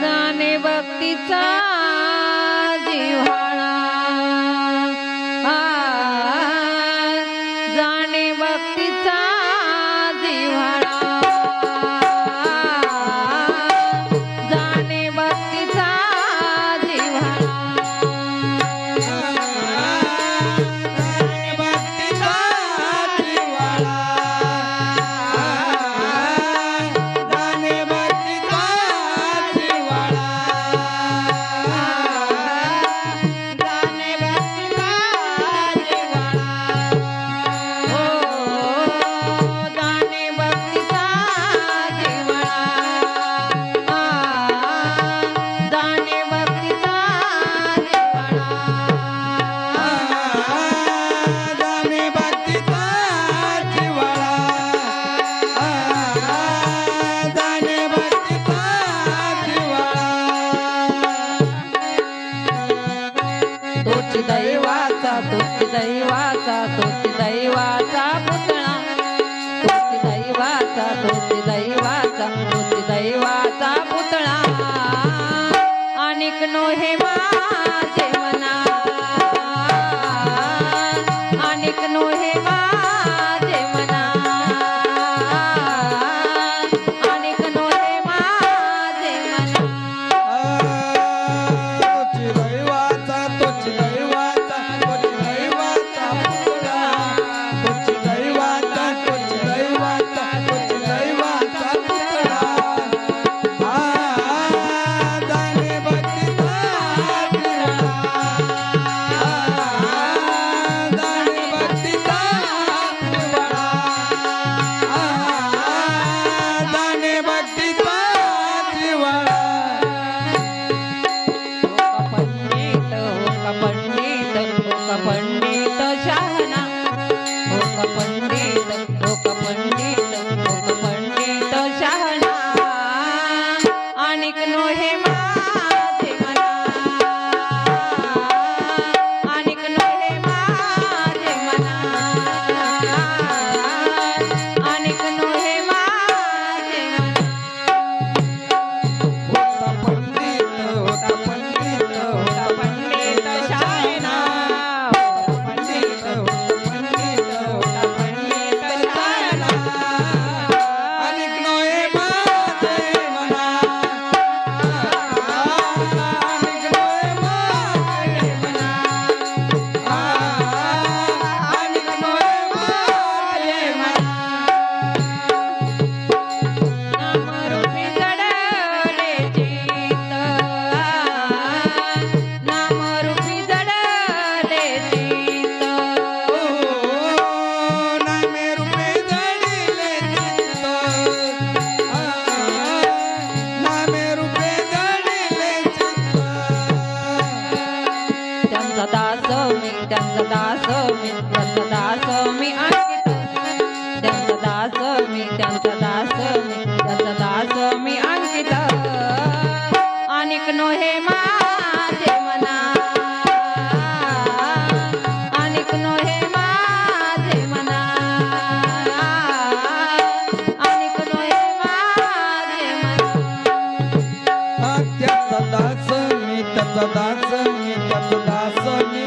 जाणे भक्तीचा तो பந்தே दास मी त्यांचा दास मी आणखी त्यांचा दास मी त्यांचा दास मी त्यांचा दास मी आणखी अनेक नोहे माझे मना. अनेक नोहे मना. अनेक नोहे दास मी त्यांचा दास मी त्यांचा दास मी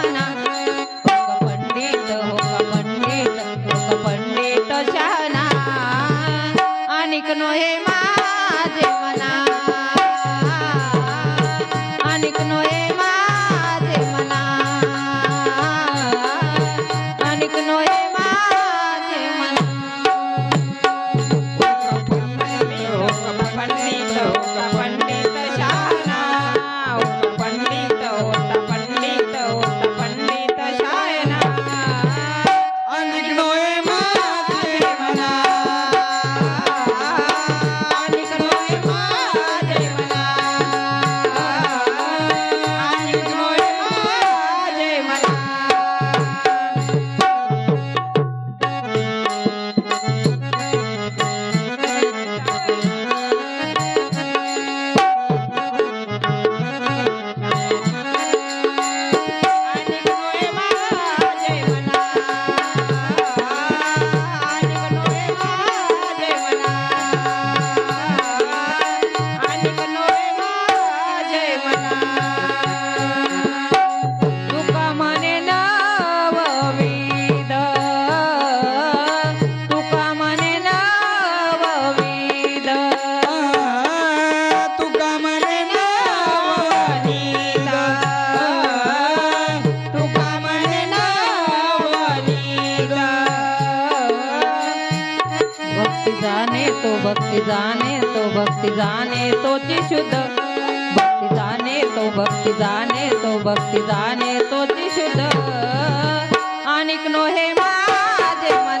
भक्ती जाणे तो भक्ती जाणे तोची शुद्ध. भक्ती जाणे तो भक्ती जाणे तो भक्ती जाणे तोची शुद्ध. आणिक नो हे माझे मन